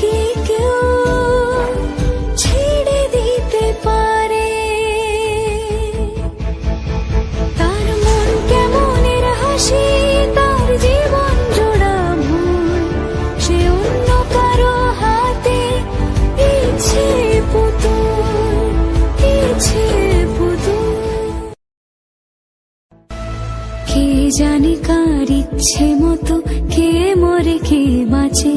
কি কেউ ছেড়ে দিতে পারে? তার মন কেমনের হাসি, তার জীবন জোড়া সে অন্য কারও হাতে ইচ্ছে পুতুল ইচ্ছে পুতুল। কে জানে কার ইচ্ছে মতো, কে মরে, কে বাঁচে?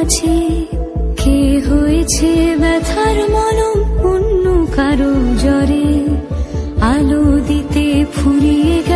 কাছে। কে হয়েছে ব্যথার মলম? অন্য কারও জ্বরে আলো দিতে ফুরিয়ে